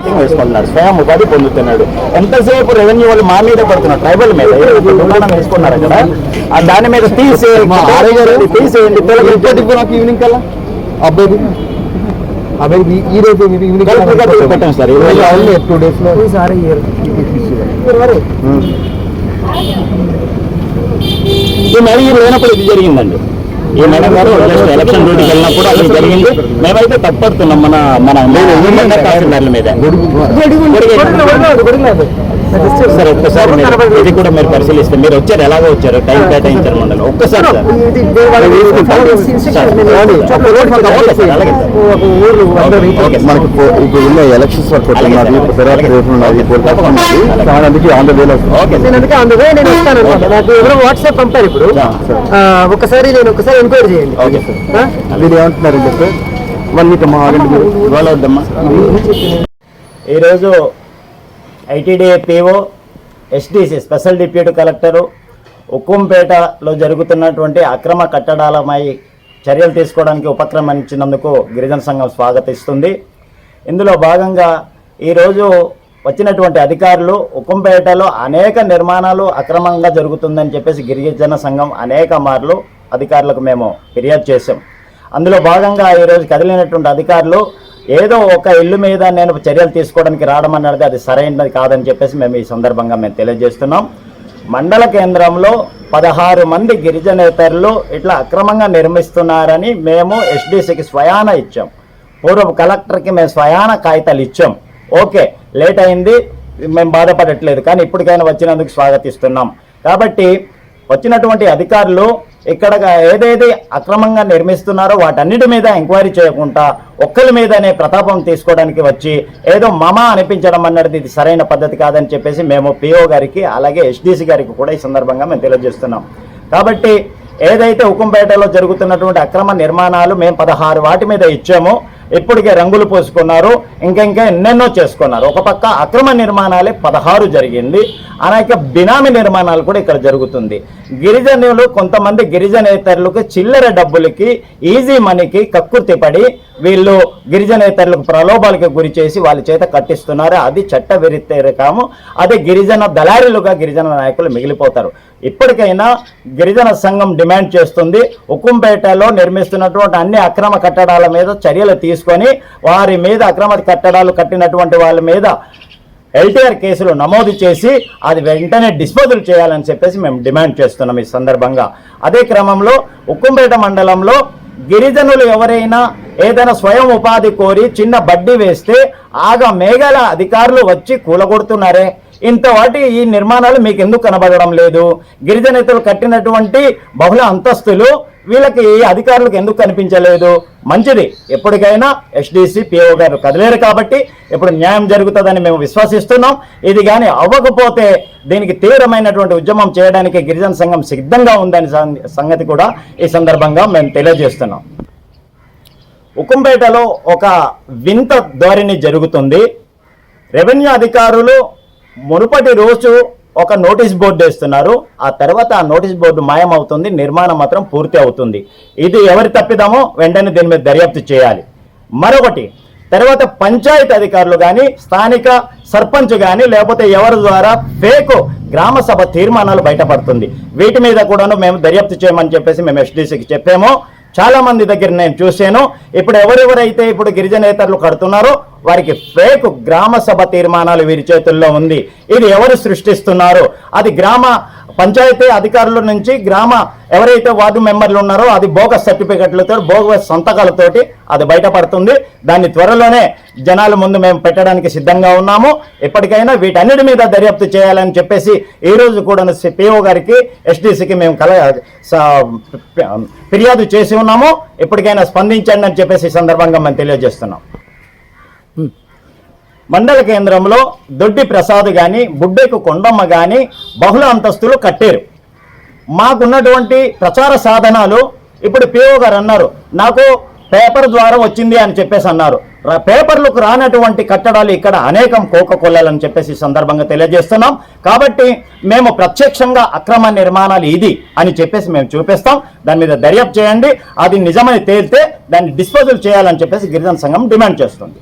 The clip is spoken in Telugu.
మీటింగ్ వేసుకుంటున్నాడు స్వయం ఉపాధి పొందుతున్నాడు. ఎంతసేపు రెవెన్యూ వాళ్ళు మా మీద పడుతున్నారు? ట్రైబల్ మీద. దుకాణం వేసుకున్నారు అక్కడ ఆ దాని మీద తీసేయండి. తీసేయండి. నాకు ఈవినింగ్ కల్లా? అబ్బాయిది? అబ్బాయిది ఈ రోజు ఈవినింగ్ పెట్టండి సార్, ఈ రోజు. టూ డేస్లో గారు. లేనప్పుడు ఇది జరిగిందండి. ఈ మేడం గారు జస్ట్ ఎలక్షన్ డ్యూటీకి వెళ్ళినప్పుడు అది జరిగింది మేమైతే తప్పడుతున్నాం మన మన మన తహసీల్దార్ల మీద సార్ ఒక్కసారి ఇది కూడా మీరు పరిశీలిస్తే మీరు వచ్చారు ఎలాగో వచ్చారు టైం కేటాయించారు మండలం. ఒక్కసారి. మనకి ఇప్పుడు ఉన్న ఎలక్షన్స్ వర్క్ ఉన్నది తర్వాత రేపు ఉన్నది నేను అందుకే అందుకే నేను వస్తాను అనమాట నాకు ఎవరో వాట్సాప్ పంపారు ఇప్పుడు. ఒకసారి నేను ఒకసారి ఎంక్వైరీ చేయండి. Okay sir. ఆ? మీరు ఏమంటున్నారంటే సార్? వన్ వీక్ మా ఆగండి. మీరు ఇవాళ వద్దమ్మా. ఈరోజు ITDA PO STC special deputy collector ఉక్కుంపేటలో జరుగుతున్నటువంటి అక్రమ కట్టడాలపై చర్యలు తీసుకోవడానికి ఉపక్రమించినందుకు గిరిజన సంఘం స్వాగతిస్తుంది. ఇందులో భాగంగా ఈరోజు వచ్చినటువంటి అధికారులు ఉక్కుంపేటలో అనేక నిర్మాణాలు అక్రమంగా జరుగుతుందని చెప్పేసి గిరిజన సంఘం అనేక మార్లు అధికారులకు మేము ఫిర్యాదు చేశాం. అందులో భాగంగా ఈరోజు కదిలినటువంటి అధికారులు ఏదో ఒక ఇల్లు మీద నేను చర్యలు తీసుకోవడానికి రావడం అన్నది అది సరైనది కాదని చెప్పేసి మేము ఈ సందర్భంగా మేము తెలియజేస్తున్నాం. మండల కేంద్రంలో పదహారు మంది గిరిజనేతరులు ఇట్లా అక్రమంగా నిర్మిస్తున్నారని మేము ఎస్డీసీకి స్వయాన ఇచ్చాం. పూర్వ కలెక్టర్కి మేము స్వయాన కాగితాలు ఇచ్చాం. ఓకే లేట్ అయింది మేము బాధపడట్లేదు కానీ ఇప్పటికైనా వచ్చినందుకు స్వాగతిస్తున్నాం. కాబట్టి వచ్చినటువంటి అధికారులు ఇక్కడ ఏదైతే అక్రమంగా నిర్మిస్తున్నారో వాటన్నిటి మీద ఎంక్వైరీ చేయకుండా ఒక్కరి మీదనే ప్రతాపం తీసుకోవడానికి వచ్చి ఏదో మమ అనిపించడం అన్నది ఇది సరైన పద్ధతి కాదని చెప్పేసి మేము పిఓ గారికి అలాగే ఎస్డిసి గారికి కూడా ఈ సందర్భంగా మేము తెలియజేస్తున్నాం. కాబట్టి ఏదైతే హుకుంపేటలో జరుగుతున్నటువంటి అక్రమ నిర్మాణాలు మేము పదహారు వాటి మీద ఇచ్చామో. ఇప్పటికే రంగులు పోసుకున్నారు ఇంకా ఇంకా ఎన్నెన్నో చేసుకున్నారు. ఒక పక్క అక్రమ నిర్మాణాలే పదహారు జరిగింది. అనేక బినామీ నిర్మాణాలు కూడా ఇక్కడ జరుగుతుంది. గిరిజనులు కొంతమంది గిరిజనేతరులకు చిల్లర డబ్బులకి ఈజీ మనీకి కక్కుర్తిపడి వీళ్ళు గిరిజనేతరులకు ప్రలోభాలకు గురి చేసి వాళ్ళ చేత కట్టిస్తున్నారు. అది చట్ట విరుద్ధకాము అదే గిరిజన దళారీలుగా గిరిజన నాయకులు మిగిలిపోతారు. ఇప్పటికైనా గిరిజన సంఘం డిమాండ్ చేస్తుంది. ఉక్కుంపేటలో నిర్మిస్తున్నటువంటి అన్ని అక్రమ కట్టడాల మీద చర్యలు తీసుకొని వారి మీద అక్రమ కట్టడాలు కట్టినటువంటి వాళ్ళ మీద ఎల్టీఆర్ కేసులు నమోదు చేసి అది వెంటనే డిస్పోజల్ చేయాలని చెప్పేసి మేము డిమాండ్ చేస్తున్నాం ఈ సందర్భంగా. అదే క్రమంలో ఉక్కుంపేట మండలంలో గిరిజనులు ఎవరైనా ఏదైనా స్వయం ఉపాధి కోరి చిన్న బడ్డీ వేస్తే ఆగా మేఘాల అధికారులు వచ్చి కూలగొడుతున్నారే? ఇంత వాటి ఈ నిర్మాణాలు మీకు ఎందుకు కనబడడం లేదు? గిరిజనేతలు కట్టినటువంటి బహుళ అంతస్తులు వీళ్ళకి అధికారులకు ఎందుకు కనిపించలేదు? మంచిది. ఎప్పటికైనా ఎస్డిసి పిఓ గారు కదిలేరు కాబట్టి ఇప్పుడు న్యాయం జరుగుతుందని మేము విశ్వసిస్తున్నాం. ఇది కానీ అవ్వకపోతే దీనికి తీవ్రమైనటువంటి ఉద్యమం చేయడానికి గిరిజన సంఘం సిద్ధంగా ఉందని సం- సంగతి కూడా ఈ సందర్భంగా మేము తెలియజేస్తున్నాం. ఉక్కంపేటలో ఒక వింత ధోరణి జరుగుతుంది. రెవెన్యూ అధికారులు మునుపటి రోజు ఒక నోటీస్ బోర్డు వేస్తున్నారు. ఆ తర్వాత ఆ నోటీస్ బోర్డు మాయమవుతుంది నిర్మాణం మాత్రం పూర్తి అవుతుంది. ఇది ఎవరి తప్పిదామో వెంటనే దీని మీద దర్యాప్తు చేయాలి. మరొకటి తర్వాత పంచాయతీ అధికారులు కానీ స్థానిక సర్పంచ్ కానీ లేకపోతే ఎవరి ద్వారా ఫేక్ గ్రామ సభ తీర్మానాలు బయటపడుతుంది. వీటి మీద కూడాను మేము దర్యాప్తు చేయమని చెప్పేసి మేము ఎస్డీసీకి చెప్పాము. చాలా మంది దగ్గర నేను చూశాను. ఇప్పుడు ఎవరెవరైతే ఇప్పుడు గిరిజనేతరులు కడుతున్నారో వారికి ఫేక్ గ్రామ సభ తీర్మానాలు వీరి చేతుల్లో ఉంది. ఇది ఎవరు సృష్టిస్తున్నారు? అది గ్రామ పంచాయతీ అధికారుల నుంచి గ్రామ ఎవరైతే వార్డు మెంబర్లు ఉన్నారో అది బోగస్ సర్టిఫికెట్లతో బోగస్ సంతకాలతోటి అది బయటపడుతుంది. దాన్ని త్వరలోనే జనాల ముందు మేము పెట్టడానికి సిద్ధంగా ఉన్నాము. ఎప్పటికైనా వీటన్నిటి మీద దర్యాప్తు చేయాలని చెప్పేసి ఈ రోజు కూడా పిఓ గారికి ఎస్టీసీకి మేము కల స- ఫిర్యాదు చేసి ఉన్నాము. ఎప్పటికైనా స్పందించండి అని చెప్పేసి ఈ సందర్భంగా మేము తెలియజేస్తున్నాం. మండల కేంద్రంలో దొడ్డి ప్రసాద్ కానీ బుడ్డెకు కొండమ్మ కానీ బహుళ అంతస్తులు కట్టారు. మాకున్నటువంటి ప్రచార సాధనాలు ఇప్పుడు పిఓ గారు అన్నారు. నాకు పేపర్ ద్వారా వచ్చింది అని చెప్పేసి అన్నారు. పేపర్లకు రానటువంటి కట్టడాలు ఇక్కడ అనేకం కోకకొల్లాలని చెప్పేసి సందర్భంగా తెలియజేస్తున్నాం. కాబట్టి మేము ప్రత్యక్షంగా అక్రమ నిర్మాణాలు ఇది అని చెప్పేసి మేము చూపిస్తాం. దాని మీద దర్యాప్తు చేయండి. అది నిజమని తేలితే దాన్ని డిస్పోజల్ చేయాలని చెప్పేసి గిరిజన సంఘం డిమాండ్ చేస్తుంది.